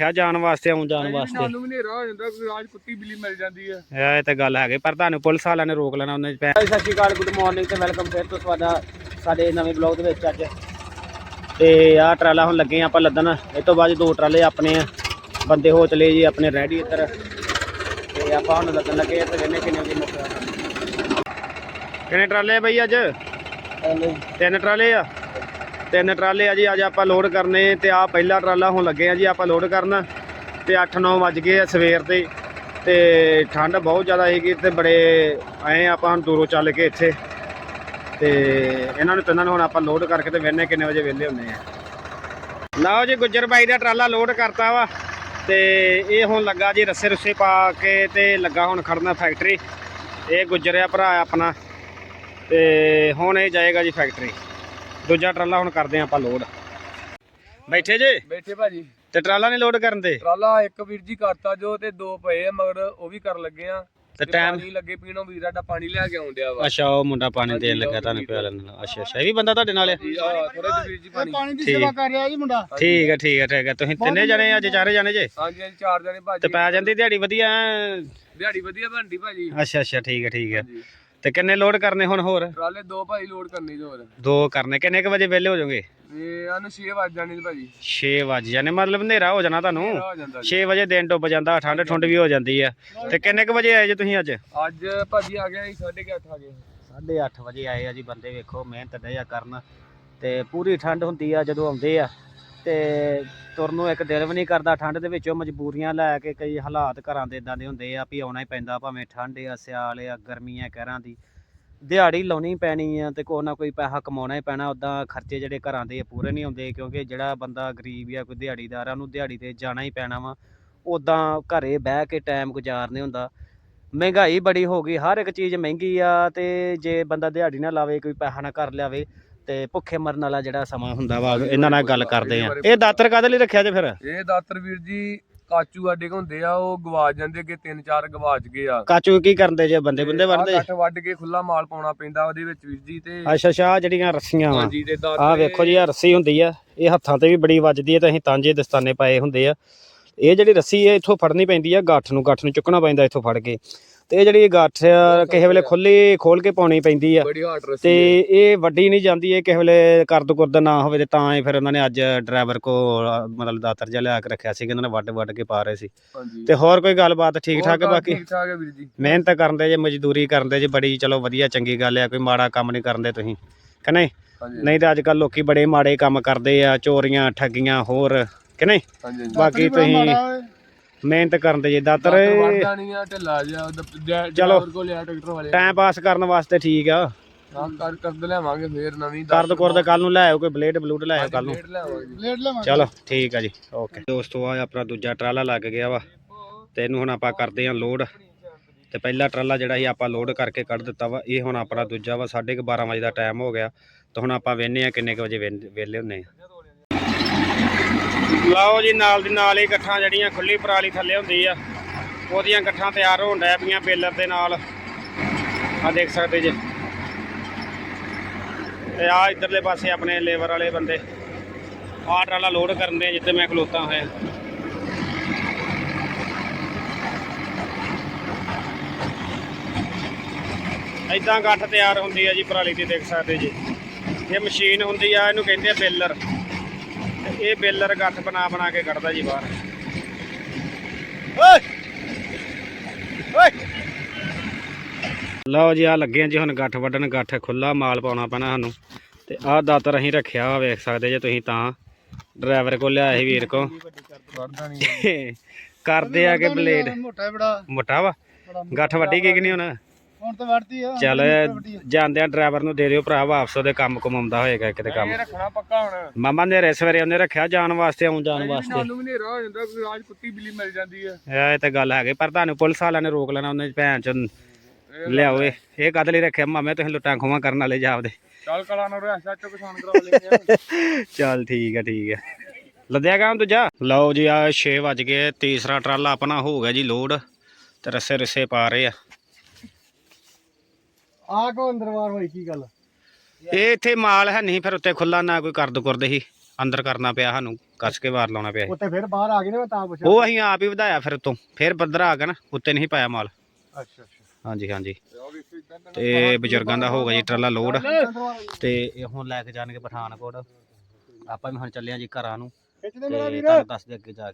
ਰੱਖਿਆ ਜਾਣ ਵਾਸਤੇ ਆਉਣ ਜਾਣ ਵਾਸਤੇ। ਸਾਨੂੰ ਵੀ ਹਨੇਰਾ ਹੋ ਜਾਂਦਾ ਕੋਈ ਰਾਜ ਕੁੱਤੀ ਬਿੱਲੀ ਮਿਲ ਜਾਂਦੀ ਹੈ ਇਹ ਤਾਂ ਗੱਲ ਹੈਗੀ ਪਰ ਤੁਹਾਨੂੰ ਪੁਲਿਸ ਵਾਲਿਆਂ ਨੇ ਰੋਕ ਲੈਣਾ ਉਹਨੇ ਸਤਿ ਸ਼੍ਰੀ ਅਕਾਲ ਗੁੱਡ ਮਾਰਨਿੰਗ ਤੇ ਵੈਲਕਮ ਫੇਰ ਤੋਂ ਤੁਹਾਡਾ ਸਾਡੇ ਨਵੇਂ ਬਲੌਗ ਦੇ ਵਿੱਚ ਅੱਜ। ਤੇ ਆਹ ਟਰਾਲਾ ਹੁਣ ਲੱਗੇ ਆਪਾਂ ਲੱਦਣ ਇਹ ਤੋਂ ਬਾਅਦ ਦੋ ਟਰਾਲੇ ਆਪਣੇ ਆ ਬੰਦੇ ਹੋ ਚਲੇ ਜੀ ਆਪਣੇ ਰੈਡੀ ਇੱਧਰ। ਤੇ ਆਪਾਂ ਹੁਣ ਲੱਦਣ ਲੱਗੇ ਆ ਤੇ ਵੇਨੇ ਕਿੰਨੇ ਵਜੇ ਮੁੱਕ ਕਿੰਨੇ ਟਰਾਲੇ ਆ ਬਈ ਅੱਜ? ਤਿੰਨ ਟਰਾਲੇ ਆ? ਤਿੰਨ ਟਰਾਲੇ ਆ ਜੀ, ਅੱਜ ਆਪਾਂ ਲੋਡ ਕਰਨੇ ਤੇ ਆ ਪਹਿਲਾ ਟਰਾਲਾ ਹੁਣ ਲੱਗੇ ਆ ਜੀ, ਆਪਾਂ ਲੋਡ ਕਰਨ ਤੇ 8-9 ਵੱਜ ਗਏ ਆ ਸਵੇਰ ਦੇ ਤੇ ਠੰਡ ਬਹੁਤ ਜ਼ਿਆਦਾ ਹੈਗੀ ਤੇ ਬੜੇ ਆਏ ਆਪਾਂ ਹੁਣ ਦੂਰੋਂ ਚੱਲ ਕੇ ਇੱਥੇ ਤੇ ਇਹਨਾਂ ਨੂੰ ਤਿੰਨਾਂ ਨੂੰ ਹੁਣ ਆਪਾਂ ਲੋਡ ਕਰਕੇ ਤੇ ਵੇਨੇ ਕਿੰਨੇ ਵਜੇ ਵਿਹਲੇ ਹੁੰਦੇ ਆ। ਲਓ ਜੀ, ਗੁੱਜਰ ਬਾਈ ਦਾ ਟਰਾਲਾ ਲੋਡ ਕਰਤਾ ਵਾ ਤੇ ਇਹ ਹੁਣ ਲੱਗਾ ਜੀ ਰੱਸੇ ਰੁੱਸੇ ਪਾ ਕੇ ਤੇ ਲੱਗਾ ਹੁਣ ਖੜਨਾ ਫੈਕਟਰੀ ਇਹ ਗੁੱਜਰ ਆ ਭਰਾ ਆਪਣਾ ਤੇ ਹੁਣ ਇਹ ਜਾਏਗਾ ਜੀ ਫੈਕਟਰੀ ਦੂਜਾ ਟਰਾਲਾ ਹੁਣ ਕਰਦੇ ਆਪਾਂ ਲੋਡ ਬੈਠੇ ਜੇ? ਬੈਠੇ ਭਾਜੀ। ਤੇ ਟਰਾਲਾ ਨਹੀਂ ਲੋਡ ਕਰਨ ਦੇ? ਟਰਾਲਾ ਇੱਕ ਵੀਰ ਜੀ ਕਰਤਾ ਜੋ ਤੇ ਦੋ ਪਏ ਆ ਮਗਰ ਉਹ ਵੀ ਕਰਨ ਲੱਗੇ ਆ। ਤੇ ਟਾਈਮ ਪਾਣੀ ਲੱਗੇ ਪੀਣੋਂ ਵੀਰ ਸਾਡਾ ਪਾਣੀ ਲੈ ਕੇ ਆਉਂਦਿਆ ਵਾ। ਅੱਛਾ ਉਹ ਮੁੰਡਾ ਪਾਣੀ ਦੇਣ ਲੱਗਾ ਤੁਹਾਨੂੰ ਪਿਆ ਲੈਣ ਅੱਛਾ ਅੱਛਾ ਇਹ ਵੀ ਬੰਦਾ ਤੁਹਾਡੇ ਨਾਲ ਆ? ਥੋੜਾ ਜਿਹਾ ਵੀਰ ਜੀ ਪਾਣੀ। ਪਾਣੀ ਦੀ ਠੀਕ। ਸੇਵਾ ਕਰ ਰਿਹਾ ਜੀ ਮੁੰਡਾ। ਠੀਕ ਹੈ ਠੀਕ ਹੈ ਠੀਕ ਹੈ ਤੁਸੀਂ ਤਿੰਨੇ ਜਣੇ ਅੱਜ ਚਾਰੇ ਜਣੇ ਜੇ? ਹਾਂਜੀ ਹਾਂਜੀ ਚਾਰ ਜਣੇ ਤੇ ਭਾਜੀ ਪੈ ਜਾਂਦੀ ਦਿਹਾੜੀ ਵਧੀਆ। ਦਿਹਾੜੀ ਵਧੀਆ ਬਣਦੀ ਭਾਜੀ। ਅੱਛਾ ਅੱਛਾ ਠੀਕ ਹੈ ਠੀਕ ਹੈ। ਤੇ ਕਿੰਨੇ ਲੋਡ ਕਰਨੇ ਹੁਣ ਹੋਰ? ਟਰਾਲੇ ਦੋ ਭਾਈ ਲੋਡ ਕਰਨੇ ਜੋ ਹੋਰ। ਦੋ ਕਰਨੇ ਕਿੰਨੇ ਕੁ ਵਜੇ ਵਿਹਲੇ ਹੋ ਜਾਓਗੇ? ਇਹ ਆਨੂੰ 6 ਵੱਜ ਜਾਣੇ ਭਾਜੀ। 6 ਵਜ ਜਾਣੇ ਮਤਲਬ ਹਨੇਰਾ ਹੋ ਜਾਣਾ ਤੁਹਾਨੂੰ? ਹੋ ਜਾਂਦਾ ਜੀ। 6 ਵਜੇ ਦਿਨ ਡੁੱਬ ਜਾਂਦਾ ਠੰਡ ਠੁੰਡ ਵੀ ਹੋ ਜਾਂਦੀ ਆ। ਤੇ ਕਿੰਨੇ ਕੁ ਵਜੇ ਆਏ ਜੇ ਤੁਸੀਂ ਅੱਜ? ਅੱਜ ਭਾਜੀ ਆ ਗਿਆ ਜੀ 8:30 ਆ ਗਏ। 8:30 ਵਜੇ ਆਏ ਆ ਜੀ ਬੰਦੇ ਵੇਖੋ ਮਿਹਨਤ ਡੇ ਆ ਕਰਨ। ਤੇ ਪੂਰੀ ਠੰਡ ਹੁੰਦੀ ਆ ਜਦੋਂ ਆਉਂਦੇ ਆ। ਤੇ ਤੁਰਨ ਨੂੰ ਇੱਕ ਦਿਲ ਵੀ ਨਹੀਂ ਕਰਦਾ, ਠੰਡ ਦੇ ਵਿੱਚੋਂ ਮਜਬੂਰੀਆਂ ਲੈ ਕੇ ਕਈ ਹਾਲਾਤ ਘਰਾਂ ਦੇ ਇਦਾਂ ਦੇ ਹੁੰਦੇ ਆ ਵੀ ਆਉਣਾ ਹੀ ਪੈਂਦਾ, ਭਾਵੇਂ ਠੰਡ ਆ, ਸਿਆਲ ਆ, ਗਰਮੀ ਆ, ਕਹਿਰਾਂ ਦੀ। ਦਿਹਾੜੀ ਲਾਉਣੀ ਪੈਣੀ ਆ ਤੇ ਕੋਈ ਨਾ ਕੋਈ ਪੈਸਾ ਕਮਾਉਣਾ ਹੀ ਪੈਣਾ ਉਦਾਂ ਖਰਚੇ ਜਿਹੜੇ ਘਰਾਂ ਦੇ ਪੂਰੇ ਨਹੀਂ ਹੁੰਦੇ, ਕਿਉਂਕਿ ਜਿਹੜਾ ਬੰਦਾ ਗਰੀਬ ਆ ਕੋਈ ਦਿਹਾੜੀਦਾਰ ਆ, ਉਹਨੂੰ ਦਿਹਾੜੀ ਤੇ ਜਾਣਾ ਹੀ ਪੈਣਾ ਵਾ। ਉਦਾਂ ਘਰੇ ਬਹਿ ਕੇ ਟਾਈਮ ਗੁਜ਼ਾਰਨੇ ਹੁੰਦਾ। ਮਹਿੰਗਾਈ ਬੜੀ ਹੋ ਗਈ, ਹਰ ਇੱਕ ਚੀਜ਼ ਮਹਿੰਗੀ ਆ ਤੇ ਜੇ ਬੰਦਾ ਦਿਹਾੜੀ ਨਾ ਲਾਵੇ, ਕੋਈ ਪੈਸਾ ਨਾ ਕਰ ਲਿਆਵੇ ਤੇ ਭੁੱਖੇ ਮਰਨ ਵਾਲਾ ਜਿਹੜਾ ਸਮਾਂ ਹੁੰਦਾ ਵਾ ਇਹਨਾਂ ਨਾਲ ਗੱਲ ਕਰਦੇ ਆ ਇਹ ਦਾਤਰ ਕਾਹਦੇ ਲਈ ਰੱਖਿਆ ਜੇ ਫਿਰ? ਇਹ ਦਾਤਰ ਵੀਰ ਜੀ ਕਾਚੂ ਆਡੇ ਕੋ ਹੁੰਦੇ ਆ ਉਹ ਗਵਾਚ ਜਾਂਦੇ ਕਿ ਤਿੰਨ ਚਾਰ ਗਵਾਚ ਗਏ ਆ। ਕਾਚੂ ਕੀ ਕਰਦੇ ਜੇ? ਬੰਦੇ ਬੰਦੇ ਵੜਦੇ? ਕੱਠ ਵੱਢ ਕੇ ਖੁੱਲਾ ਮਾਲ ਪਾਉਣਾ ਪੈਂਦਾ ਉਹਦੇ ਵਿੱਚ ਵੀਰ ਜੀ ਤੇ। ਅੱਛਾ ਅੱਛਾ ਜਿਹੜੀਆਂ ਰੱਸੀਆਂ ਵਾ। ਹਾਂਜੀ ਤੇ ਆਹ ਵੇਖੋ ਜੀ ਆ ਰੱਸੀ ਹੁੰਦੀ ਆ। ਇਹ ਹੱਥਾਂ ਤੇ ਵੀ ਬੜੀ ਵੱਜਦੀ ਹੈ ਤੇ ਅਸੀਂ ਤਾਂਜੇ ਦਸਤਾਨੇ ਪਾਏ ਹੁੰਦੇ ਆ। ਇਹ ਜਿਹੜੀ ਰੱਸੀ ਹੈ ਇੱਥੋਂ ਫੜਨੀ ਪੈਂਦੀ ਆ ਗੱਠ ਨੂੰ ਗੱਠ ਨੂੰ ਚੁੱਕਣਾ ਪੈਂਦਾ ਇੱਥੋਂ ਫੜ ਕੇ। ਤੇ ਇਹ ਜਿਹੜੀ ਗੱਠ ਆ ਕਿਸੇ ਵੇਲੇ ਖੁੱਲੀ ਖੋਲ ਕੇ ਪਾਉਣੀ ਪੈਂਦੀ ਆ। ਬੜੀ ਹਾਰਡ ਰੱਸੀ ਤੇ। ਇਹ ਵੱਡੀ ਨਹੀਂ ਜਾਂਦੀ ਇਹ ਕਿਸੇ ਵੇਲੇ ਕਰਦ ਕੁਰਦ ਨਾ ਹੋਵੇ ਤੇ ਤਾਂ ਹੀ ਫਿਰ ਉਹਨਾਂ ਨੇ ਅੱਜ ਡਰਾਈਵਰ ਕੋ ਮਤਲਬ ਦਾਤਰ ਜਿਹਾ ਲਿਆ ਕੇ ਰੱਖਿਆ ਸੀ ਕਿ ਉਹਨਾਂ ਨੇ ਵੱਡ ਵੱਡ ਕੇ ਪਾ ਰਹੇ ਸੀ। ਹਾਂਜੀ। ਤੇ ਹੋਰ ਕੋਈ ਗੱਲਬਾਤ ਠੀਕ ਠਾਕ ਹੈ ਬਾਕੀ? ਠੀਕ ਠਾਕ ਹੈ ਵੀਰ ਜੀ। ਮਿਹਨਤ ਕਰਦੇ ਜੇ ਮਜ਼ਦੂਰੀ ਕਰਦੇ ਜੇ ਬੜੀ ਚਲੋ ਵਧੀਆ ਚੰਗੀ ਗੱਲ ਆ ਕੋਈ ਮਾੜਾ ਕੰਮ ਨਹੀਂ ਕਰਦੇ ਤੁਸੀਂ ਕਿ ਨਹੀਂ? ਹਾਂਜੀ। ਨਹੀਂ ਤਾਂ ਅੱਜ ਕੱਲ ਲੋਕੀ ਬੜੇ ਮਾੜੇ ਕੰਮ ਕਰਦੇ ਆ ਚੋਰੀਆਂ ਠੱਗੀਆਂ ਹੋਰ ਕਿ ਨਹੀਂ? ਹਾਂਜੀ। ਬਾਕੀ ਤੁਸੀਂ ਮਿਹਨਤ ਕਰਨ ਦੇ ਜੇ ਦਾਤਰ ਦਾਤਰ ਵੱਢਦਾ ਨਹੀਂ ਆ ਢਿੱਲਾ ਜਿਹਾ ਚਲੋ। ਡਰਾਈਵਰ ਕੋ ਲਿਆ ਟਰੈਕਟਰ ਵਾਲੇ। ਟਾਈਮ ਪਾਸ ਕਰਨ ਵਾਸਤੇ ਠੀਕ ਆ। ਹਾਂ ਕਰ ਕਰ ਲਿਆਵਾਂਗੇ ਫੇਰ ਨਵੀਂ ਕਰਦ ਕੁਰਦ ਕੱਲ ਨੂੰ ਲੈ ਆਓ ਕੋਈ ਬਲੇਡ ਬਲੂਡ ਲੈ ਆਓ ਕੱਲ ਨੂੰ। ਲਿਆਵਾਂਗੇ। ਲਵਾਂ ਚਲੋ ਠੀਕ ਆ ਜੀ ਓਕੇ। ਦੋਸਤੋ ਆ ਆਪਣਾ ਦੂਜਾ ਟਰਾਲਾ ਲੱਗ ਗਿਆ ਵਾ। ਤੇ ਇਹਨੂੰ ਹੁਣ ਆਪਾਂ ਕਰਦੇ ਆ ਲੋਡ ਤੇ ਪਹਿਲਾ ਟਰਾਲਾ ਜਿਹੜਾ ਸੀ ਆਪਾਂ ਲੋਡ ਕਰਕੇ ਕੱਢ ਦਿੱਤਾ ਵਾ। ਇਹ ਹੁਣ ਆਪਣਾ ਦੂਜਾ ਵਾ 12:30 ਵਜੇ ਦਾ ਟਾਈਮ ਹੋ ਗਿਆ। ਤੇ ਹੁਣ ਆਪਾਂ ਵੇਨੇ ਆ ਕਿੰਨੇ ਕੁ ਵਜੇ ਵਿਹਲੇ ਹੁੰਨੇ ਆ। ਲਓ ਜੀ, ਨਾਲ ਦੀ ਨਾਲ ਹੀ ਗੱਠਾਂ ਜਿਹੜੀਆਂ ਖੁੱਲੀ ਪਰਾਲੀ ਥੱਲੇ ਹੁੰਦੀ ਆ, ਉਹਦੀਆਂ ਗੱਠਾਂ ਤਿਆਰ ਹੋਣ ਡੈ ਪਈਆਂ ਬੇਲਰ ਦੇ ਨਾਲ। ਆ ਦੇਖ ਸਕਦੇ ਜੇ। ਤੇ ਆ ਇਧਰਲੇ ਪਾਸੇ ਆਪਣੇ ਲੇਬਰ ਵਾਲੇ ਬੰਦੇ। ਆਹ ਟਰਾਲਾ ਲੋਡ ਕਰਨ ਦੇ ਜਿੱਥੇ ਮੈਂ ਖਲੋਤਾ ਹੋਇਆ। ਇਦਾਂ ਗੱਠ ਤਿਆਰ ਹੁੰਦੀ ਆ ਜੀ ਪਰਾਲੀ ਦੀ, ਦੇਖ ਸਕਦੇ ਜੀ। ਇਹ ਮਸ਼ੀਨ ਹੁੰਦੀ ਆ, ਇਹਨੂੰ ਕਹਿੰਦੇ ਆ ਬੇਲਰ। ਇਹ ਬੇਲਰ ਗੱਠ ਬਣਾ ਬਣਾ ਕੇ ਕੱਢਦਾ ਜੀ ਬਾਹਰ। ਓਏ! ਓਏ! ਲਓ ਜੀ ਆ ਲੱਗੇ ਜੀ ਹੁਣ ਗੱਠ ਵੱਢਣ ਗੱਠ ਖੁੱਲਾ ਮਾਲ ਪਾਉਣਾ ਪੈਣਾ ਸਾਨੂੰ। ਤੇ ਆਹ ਦਾਤਰ ਅਸੀਂ ਰੱਖਿਆ ਵਾ ਵੇਖ ਸਕਦੇ ਜੇ ਤੁਸੀਂ ਤਾਂ। ਡਰਾਈਵਰ ਕੋਲ ਲਿਆਇਆ ਸੀ ਵੀਰ ਕੋ ਕਰਦੇ ਆ ਕਿ ਬਲੇਡ। ਮੋਟਾ ਵਾ। ਗੱਠ ਵੱਡੀ ਕੀ ਕਿ ਨਹੀਂ ਹੁਣ? ਹੁਣ ਤਾਂ ਵੜਦੀ ਆ ਚੱਲ ਜਾਂਦਿਆਂ ਡਰਾਈਵਰ ਨੂੰ ਦੇ ਦਿਓ ਭਰਾ ਵਾਪਸ ਉਹਦੇ ਕੰਮ ਕਮਾਉਂਦਾ ਹੋਏਗਾ ਕਿਤੇ ਕੰਮ। ਇਹ ਰੱਖਣਾ ਪੱਕਾ ਹੁਣ। ਮਾਮਾ ਨੇ ਸਵੇਰੇ ਉਹਨੇ ਰੱਖਿਆ ਜਾਣ ਵਾਸਤੇ ਆਉਣ ਜਾਣ ਵਾਸਤੇ। ਸਾਨੂੰ ਵੀ ਹਨੇਰਾ ਹੋ ਜਾਂਦਾ ਕੋਈ ਰਾਜ ਕੁੱਤੀ ਬਿੱਲੀ ਮਿਲ ਜਾਂਦੀ ਹੈ ਇਹ ਤਾਂ ਗੱਲ ਹੈਗੀ ਪਰ ਤੁਹਾਨੂੰ ਪੁਲਿਸ ਵਾਲਿਆਂ ਨੇ ਰੋਕ ਲੈਣਾ ਉਹਨੇ ਭੈਣ ਚ ਲਿਆਓ ਇਹ। ਇਹ ਕਦ ਲਈ ਰੱਖਿਆ ਮਾਮੇ ਤੁਸੀਂ ਲੁੱਟਾਂ ਖੋਵਾਂ ਕਰਨ ਵਾਲੇ ਜਾਪਦੇ ਚੱਲ ਕਲਾ ਨੂੰ ਰਹਿਸਾ ਚੋਂ ਕਿਸਾਨ ਕਰਾ ਲੈਂਦੇ ਆ। ਚੱਲ ਠੀਕ ਹੈ ਠੀਕ ਹੈ ਲੱਦਿਆ ਕੰਮ ਦੂਜਾ? ਲਓ ਜੀ ਆ 6 ਵਜ ਗਏ ਤੀਸਰਾ ਟਰਾਲਾ ਆਪਣਾ ਹੋ ਗਿਆ ਜੀ ਲੋਡ ਤੇ ਰਸੇ ਰਸੇ ਪਾ ਰਹੇ ਆ। ਆ ਕੋ ਅੰਦਰਵਾਰ ਹੋਈ ਕੀ ਗੱਲ? ਇਹ ਇੱਥੇ ਮਾਲ ਹੈ ਨਹੀਂ ਫਿਰ ਉੱਤੇ ਖੁੱਲਾ ਨਾ ਕੋਈ ਕਰਦ ਕੁਰਦ ਹੀ। ਅੰਦਰ ਕਰਨਾ ਪਿਆ ਸਾਨੂੰ ਕੱਸ ਕੇ ਵਾਰ ਲਾਉਣਾ ਪਿਆ ਸੀ। ਉੱਤੇ ਫਿਰ ਬਾਹਰ ਆ ਗਏ ਨੇ ਮੈਂ ਤਾਂ ਪੁੱਛਿਆ। ਉਹ ਅਸੀਂ ਆਪ ਹੀ ਵਧਾਇਆ ਫਿਰ ਉਤੋਂ। ਫਿਰ ਬੱਦਰ ਆ ਗਿਆ ਨਾ ਉੱਤੇ ਨਹੀਂ ਪਾਇਆ ਮਾਲ। ਅੱਛਾ ਅੱਛਾ। ਹਾਂਜੀ ਹਾਂਜੀ। ਤੇ ਬਜ਼ੁਰਗਾਂ ਦਾ ਹੋਗਾ ਜੀ ਟਰਾਲਾ ਲੋਡ। ਤੇ ਇਹ ਹੁਣ ਲੈ ਕੇ ਜਾਣਗੇ ਪਠਾਨਕੋਟ। ਆਪਾਂ ਵੀ ਹੁਣ ਚੱਲੇ ਆ ਜੀ ਘਰਾਂ ਨੂੰ। ਖਿੱਚਦੇ ਤੇ ਮੇਰਾ ਵੀਰ। ਤੁਹਾਨੂੰ ਦੱਸਦੇ ਅੱਗੇ ਜਾ ਕੇ।